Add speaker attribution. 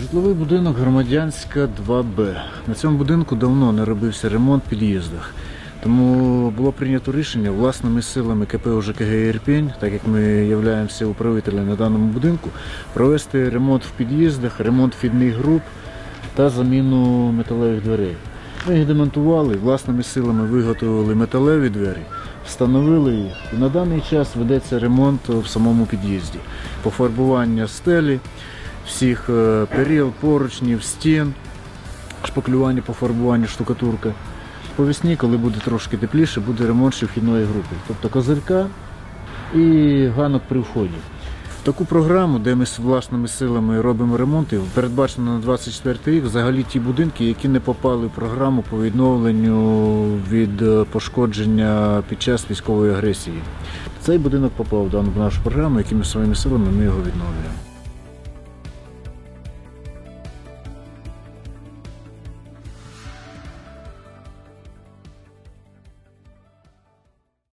Speaker 1: Житловий будинок громадянська 2Б. На цьому будинку давно не робився ремонт в під'їздах. Тому було прийнято рішення власними силами КП ОЖКГ «Ірпінь», так як ми являємося управителем на даному будинку, провести ремонт в під'їздах, ремонт вхідних груп та заміну металевих дверей. Ми їх демонтували, власними силами виготовили металеві двері, встановили їх. І на даний час ведеться ремонт в самому під'їзді. Пофарбування стелі, всіх е, перил, поручнів, стін, шпаклювання, пофарбування, штукатурка. По весні, коли буде трошки тепліше, буде ремонт ще вхідної групи. Тобто козирка і ганок при вході. Таку програму, де ми з власними силами робимо ремонти, передбачено на 24 рік взагалі ті будинки, які не попали в програму по відновленню від е, пошкодження під час військової агресії. Цей будинок попав в нашу програму, якими своїми силами ми його відновлюємо.